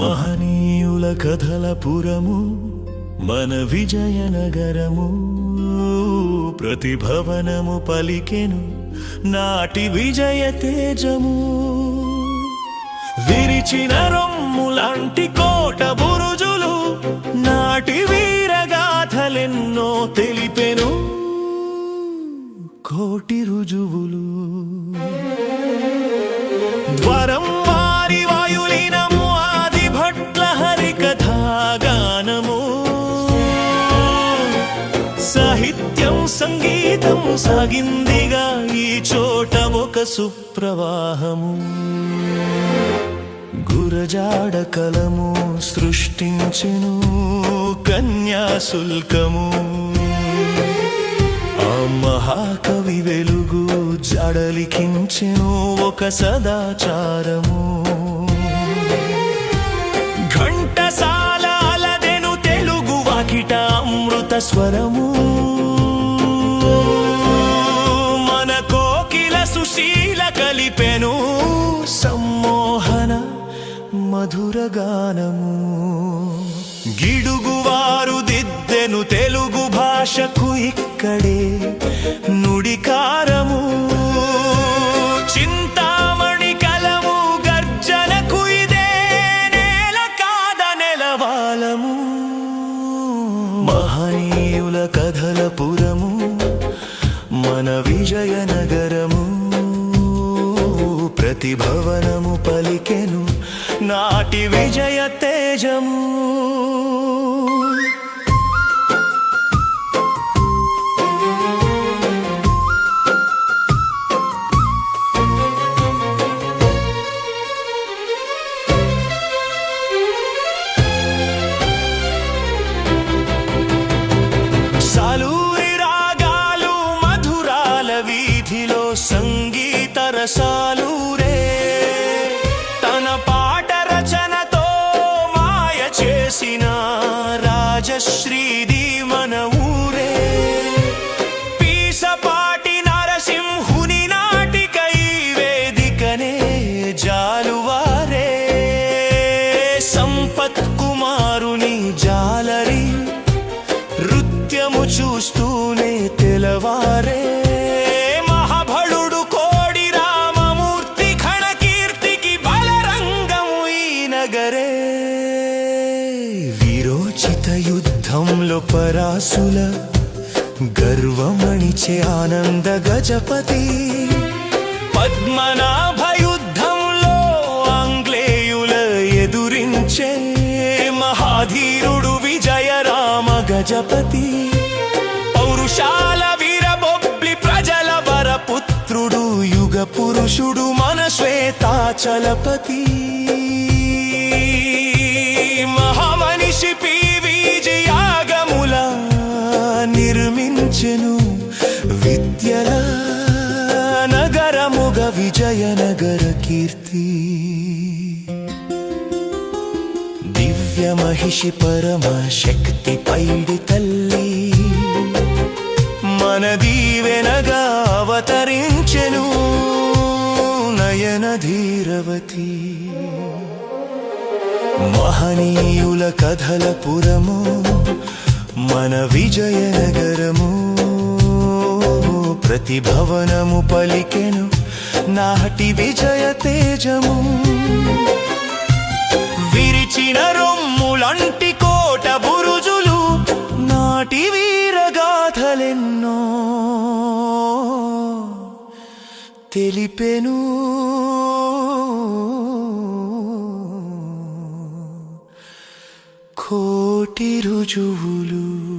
మహనీయుల కథల పురము మన విజయనగరము. ప్రతిభవనము పలికెను నాటి విజయ తేజము. విరిచిన రొమ్ములాంటి కోట బురుజు సంగీతం సాగిందిగా ఈ చోట ఒక సుప్రవాహము. గురజాడ కలము సృష్టించెను కన్యాశుల్కము ఆ మహాకవి వెలుగు జడలిఖించెను ఒక సదాచారము. ఘంటసాల అలదెను తెలుగు వాకిట అమృత స్వరము. సుశీల కలిపెను. సమ్మోహన మధురగానము గిడుగువారు దిద్దెను తెలుగు భాషకు ఇక్కడే నుడికారము. చింతామణి కలము గర్జనకు ఇదే నేల కాద నెలవాలము మహనీయుల కథల పురము మన విజయనగరము. ప్రతి భవనము పలికెను నాటి విజయ తేజము. సాలూరి విరోచిత యుద్ధంలో పరాసుల గర్వమణిచే ఆనంద గజపతి. పద్మనాభ యుద్ధంలో ఆంగ్లేయుల ఎదురించే మహాధీరుడు విజయరామ గజపతి. పౌరుషాల వీరబొబ్బి ప్రజల వరపుత్రుడు యుగ పురుషుడు మన శ్వేతాచలపతి దివ్య మహిషి పరమ శక్తి పైడి తల్లి మన దీవెనగా అవతరించెను నయన ధీరవతి మహనీయుల కథల పురము మన విజయనగరము ప్రతి భవనము పలికెను నాటి విజయ తేజము. విరిచిన రొమ్ములంటి కోట బురుజులు నాటి వీరగాథలెన్నో. తెలిపెను. కోటి రుజువులు.